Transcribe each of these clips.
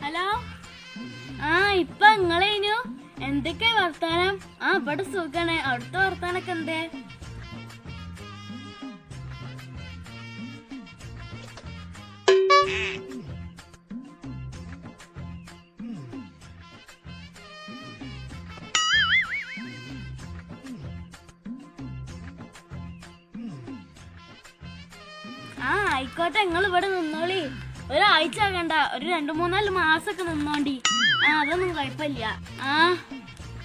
Hello ആ ഇപ്പൊ നിങ്ങളേനു എന്തൊക്കെ വർത്താനം? ആ ഇവിടെ സുഖാണ്. അവിടുത്തെ വർത്താനൊക്കെ എന്തേ? ആയിക്കോട്ടെ നിങ്ങൾ ഇവിടെ നിന്നോളി. ഒരാഴ്ച ആകണ്ട ഒരു രണ്ടു മൂന്നാൽ മാസൊക്കെ നിന്നോണ്ടി. ആ അതൊന്നും കുഴപ്പമില്ല. ആ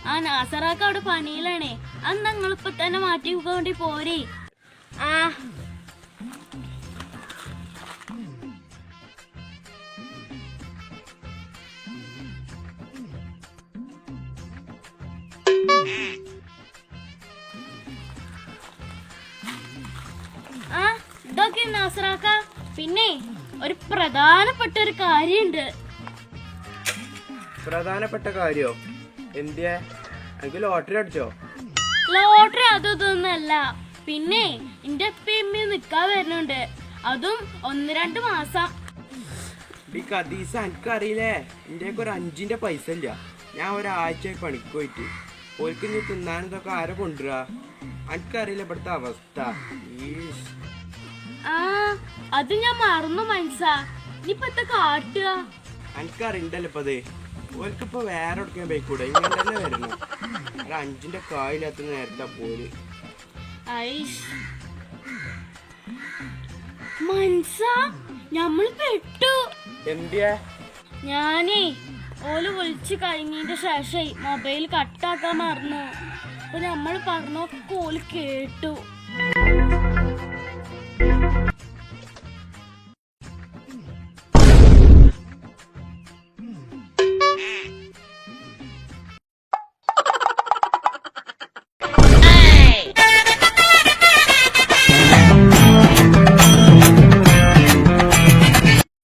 ആ നാസറാക്ക അവിടെ പണിയിലാണേ. അന്ന് നിങ്ങൾ ഇപ്പൊ തന്നെ മാറ്റി വേണ്ടി പോരെ. ആ. ആ ഇതൊക്കെ നാസറാക്ക. പിന്നെ ഒരു പ്രധാനപ്പെട്ട ഒരു കാര്യമുണ്ട്. പ്രധാനപ്പെട്ട കാര്യോ? എന്തിയാ? എനിക്ക് ലോട്ടറി അടിച്ചോ? ലോട്ടറി അതൊന്നല്ല പിന്നെ എന്റെ ഉപ്പയും നിക്കാൻ വരുന്നുണ്ട്. അതും ഒന്ന് രണ്ട് മാസം. ഈ കദീസ എനിക്കറിയില്ലേ എന്റെ ഒരു അഞ്ചിന്റെ പൈസ ഇല്ല. ഞാൻ ഒരാഴ്ച പണിക്ക് പോയിട്ട്. ഓൽക്ക് നീ തിന്നാൻ ഇതൊക്കെ ആരെ കൊണ്ടുവരാ? എനിക്കറിയില്ല ഇവിടുത്തെ അവസ്ഥ. ആ അത് ഞാൻ മറന്നു മനസ്സാ. ഇനിയിപ്പൊ എന്താ കാട്ടുക? എനിക്കറിയണ്ടല്ലോ ഇപ്പൊ അത് ഓൽക്കിപ്പോ വേറെ എടുക്കാൻ പോയിക്കൂടെ? ഇങ്ങനെ തന്നെ വരുന്നു. ഒരു അഞ്ചിന്റെ കായില്ലാത്ത നേരത്തെ പോര്. മനസ്സാ നമ്മൾ പെട്ടു. എന്തിയാ? ഞാനേ ഓൽ വിളിച്ചു കഴിഞ്ഞതിന്റെ ശേഷം മൊബൈൽ കട്ടാക്കാൻ മറന്നു. അപ്പൊ നമ്മൾ പറഞ്ഞൊക്കെ ഓൽ കേട്ടു.